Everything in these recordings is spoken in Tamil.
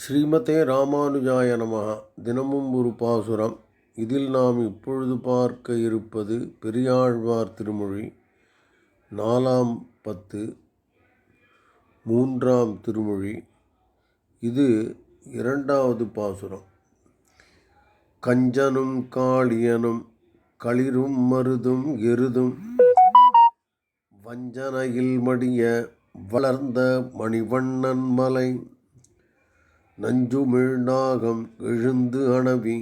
ஸ்ரீமதே ராமானுஜாய நமः தினமும் ஒரு பாசுரம். இதில் நாம் இப்பொழுது பார்க்க இருப்பது பெரியாழ்வார் திருமொழி நாலாம் பத்து மூன்றாம் திருமொழி. இது இரண்டாவது பாசுரம். கஞ்சனும் காளியனும் களிரும் மருதும் எருதும் வஞ்சனையில் மடிய வளர்ந்த மணிவண்ணன் மலை. நஞ்சுமிழ்நாகம் எழுந்து அணவி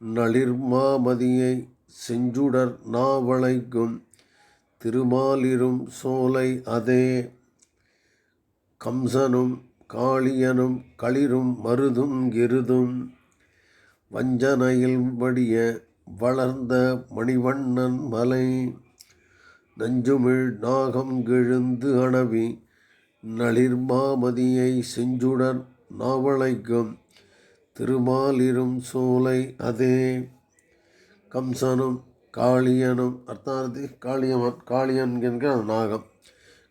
நளிர்மாமதியை செஞ்சுடர் நாவளைக்கும் திருமாலிரும் சோலை அதே கம்சனும் காளியனும் களிரும் மருதும் எருதும் வஞ்சனையில் வடிய வளர்ந்த மணிவண்ணன் மலை நஞ்சுமிழ் நாகம் கிழுந்து அணவி நளிர்மாமதியை செஞ்சுடன் நாவளைக்கும் திருமாலிரும் சோலை அதே. கம்சனும் காளியனும் அர்த்தார்த்தி காளியமன் காளியன் என்கிற நாகம்.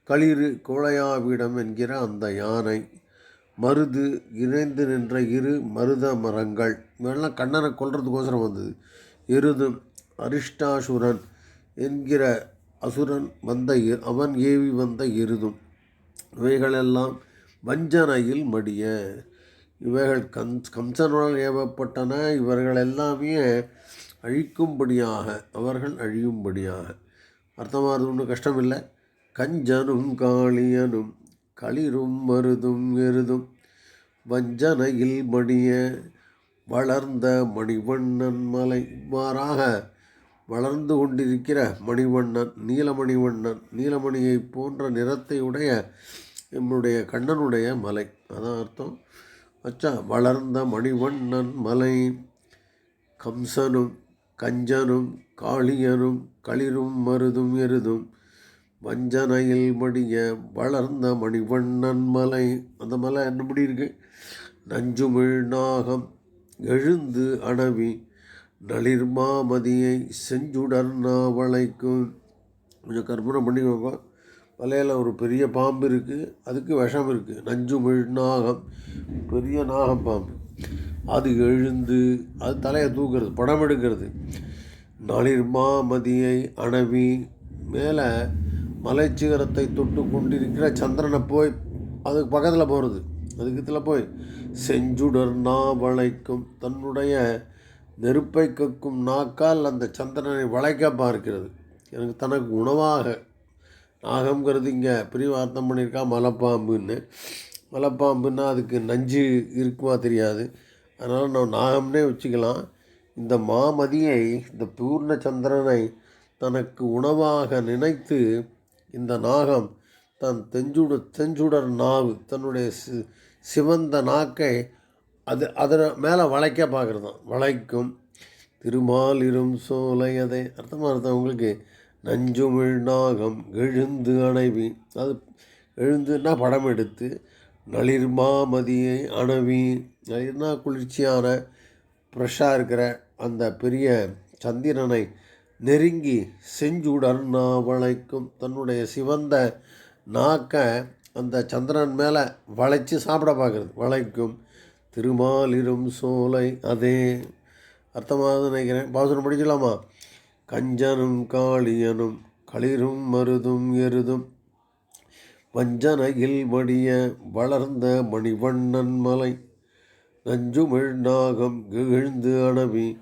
களிறு கோழையாவிடம் என்கிற அந்த யானை. மருது இணைந்து நின்ற இரு மருத மரங்கள். இவெல்லாம் கண்ணனை கொல்றதுக்கோசரம் வந்தது. எருதும் அரிஷ்டாசுரன் என்கிற அசுரன் வந்த அவன் ஏவி வந்த எருதும். இவைகளெல்லாம் வஞ்சனையில் மடிய. இவைகள் கங் கம்சனால் ஏவப்பட்டன. இவர்கள் எல்லாமே அழிக்கும்படியாக அவர்கள் அழியும்படியாக. அர்த்தமாகிறது ஒன்றும் கஷ்டமில்லை. கஞ்சனும் காளியனும் களிரும் மருதும் எருதும் வஞ்சனையில் மடிய வளர்ந்த மணிவண்ணன் மலை. இவ்வாறாக வளர்ந்து கொண்டிருக்கிற மணிவண்ணன் நீலமணிவண்ணன் நீலமணியை போன்ற நிறத்தை உடைய நம்முடைய கண்ணனுடைய மலை. அதான் அர்த்தம். அச்சா வளர்ந்த மணிவண்ணன் மலை. கம்சனும் கஞ்சனும் காளியனும் களிரும் மருதும் எருதும். வஞ்சனையில் மடிய வளர்ந்த மணிவண்ணன் மலை. அந்த மலை என்னபடி இருக்கு? நஞ்சுமிழ் நாகம் எழுந்து அணவி நளிர்மாமதியை செஞ்சுடர் நாவளைக்கும் கொஞ்சம் கற்பனை பண்ணிக்கோங்க வலையில் ஒரு பெரிய பாம்பு இருக்குது அதுக்கு விஷம் இருக்குது நஞ்சு நாகம் பெரிய நாகம் பாம்பு. அது எழுந்து அது தலையை தூக்குறது படம் எடுக்கிறது. நளிர்மாமதியை அணவி மேலே மலைச்சிகரத்தை தொட்டு கொண்டிருக்கிற சந்திரனை போய் அதுக்கு பக்கத்தில் போகிறது அதுக்கு இதில் போய் செஞ்சுடர் நாவளைக்கும் தன்னுடைய நெருப்பை கக்கும் நாக்கால் அந்த சந்திரனை வளைக்க பார்க்கிறது. எனக்கு தனக்கு உணவாக நாகம்ங்கிறது இங்கே பிரிவு அர்த்தம் பண்ணியிருக்கா மலைப்பாம்புன்னு. மலைப்பாம்புன்னா அதுக்கு நஞ்சு இருக்குமா தெரியாது. அதனால் நான் நாகம்னே வச்சுக்கலாம். இந்த மாமதியை இந்த பூர்ண சந்திரனை தனக்கு உணவாக நினைத்து இந்த நாகம் தன் தெஞ்சுட தெஞ்சுடர் நாவு தன்னுடைய சி சிவந்த நாக்கை அது அதன் மேலே வளைக்க பார்க்குறதான் வளைக்கும். திருமாலிரும் சோலை அதை. அர்த்தமாக அர்த்தம் உங்களுக்கு? நஞ்சுமிழ் நாகம் எழுந்து அணைவி அது எழுந்துன்னா படம் எடுத்து நளிர்மாமதியை அணவி நளிர்னா குளிர்ச்சியான ஃப்ரெஷ்ஷாக இருக்கிற அந்த பெரிய சந்திரனை நெருங்கி செஞ்சுடர் நாவளைக்கும் தன்னுடைய சிவந்த நாக்கை அந்த சந்திரன் மேலே வளைச்சு சாப்பிட பார்க்குறது. வளைக்கும் திருமாலிரும் சோலை அதே. அர்த்தமாக நினைக்கிறேன். பாசுரம் படிக்கலாமா கஞ்சனும் காளியனும் களிரும் மருதும் எருதும். வஞ்சனையில் வடிய வளர்ந்த மணிவண்ணன் மலை நஞ்சுமிழ் நாகம் எழுந்து அணவி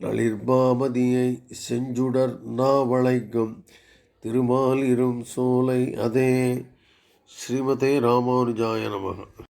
நளிர்பாமதியை செஞ்சுடர் நாவளைக்கும். திருமாலிரும் சோலை அதே ஸ்ரீமதே ராமானுஜாய நமக.